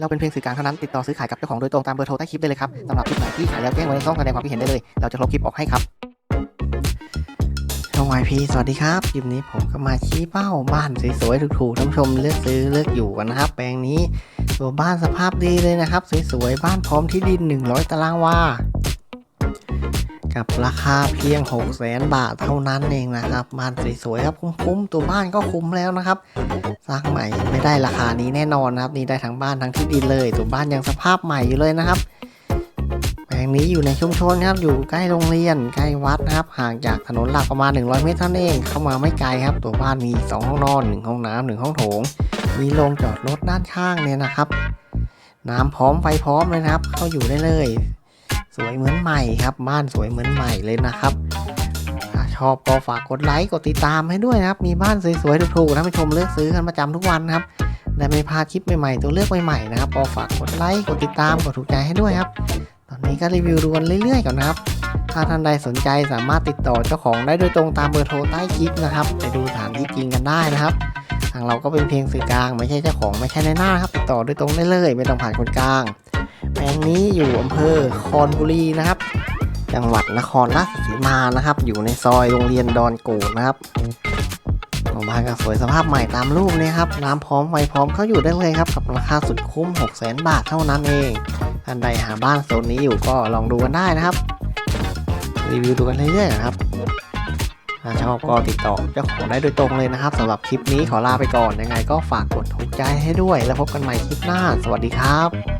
เราเป็นเพียงสื่อกลางเท่านั้น ติดต่อซื้อขายกับเจ้าของโดยตรงตามเบอร์โทรใต้คลิปได้เลยครับสำหรับคลิปไหนที่ขายแล้วแจ้งไว้ในช่องแสดงความคิดเห็นได้เลย เราจะลบคลิปออกให้ครับช่องวายพีสวัสดีครับ คลิปนี้ผมก็มาชี้เป้าบ้านสวยๆ ถูกๆท่านผู้ชมเลือกซื้อเลือกอยู่กันนะครับ แปลงนี้ตัวบ้านสภาพดีเลยนะครับ สวยๆ บ้านพร้อมที่ดิน 100 ตารางวา กับราคาเพียง 6 0 0 0 0 0บาทเท่านั้นเองนะครับบ้านสวยๆครับคุ้มๆตัวบ้านก็คุ้มแล้วนะครับ สร้างใหม่ไม่ได้ราคานี้แน่นอนนะครับ นี่ได้ทั้งบ้านทั้งที่ดินเลย ตัวบ้านยังสภาพใหม่อยู่เลยนะครับแปลงนี้อยู่ในชุมชนครับอยู่ใกล้โรงเรียนใกล้วัดนะครับ ห่างจากถนนหลักประมาณ 100 เมตรเท่านั้นเองเข้ามาไม่ไกลครับ ตัวบ้านมี 2 ห้องนอน 1 ห้องน้ำหนึ่งห้องโถง มีโรงจอดรถด้านข้างเนี่ยนะครับ น้ำพร้อมไฟพร้อมเลยนะครับ เข้าอยู่ได้เลย สวยเหมือนใหม่ครับ บ้านสวยเหมือนใหม่เลยนะครับชอบก็ฝากกดไลค์กดติดตามให้ด้วยนะครับ มีบ้านสวยๆถูกๆท่านผู้ชมเลือกซื้อกันประจำทุกวันครับได้ไม่พลาดคลิปใหม่ๆ ตัวเลือกใหม่ๆนะครับก็ฝากกดไลค์กดติดตามกดถูกใจให้ด้วยครับ ตอนนี้ก็รีวิวดูกันเรื่อยๆก่อนนะครับ ถ้าท่านใดสนใจสามารถติดต่อเจ้าของได้โดยตรงตามเบอร์โทรใต้คลิปนะครับไปดูสถานที่จริงกันได้นะครับ ทางเราก็เป็นเพียงสื่อกลาง ไม่ใช่เจ้าของไม่ใช่ในหน้าครับติดต่อโดยตรงได้เลย ไม่ต้องผ่านคนกลาง แปลงนี้อยู่อำเภอคอนบุรีนะครับ จังหวัดนครราชสีมานะครับ อยู่ในซอยโรงเรียนดอนโกดนะครับโรงพยาบาลก็สวยสภาพใหม่ตามรูปนี้ครับน้ำพร้อมไฟพร้อมเข้าอยู่ได้เลยครับกับราคาสุดคุ้ม 6 0 0 0 0 0บาทเท่านั้นเองท่านใดหาบ้านโซนนี้อยู่ก็ลองดูกันได้นะครับ รีวิวดูกันเรื่อยๆครับถ้าชอบก็ติดต่อเจ้าของได้โดยตรงเลยนะครับสำหรับคลิปนี้ขอลาไปก่อนยังไงก็ฝากกดถูกใจให้ด้วย แล้วพบกันใหม่คลิปหน้า สวัสดีครับ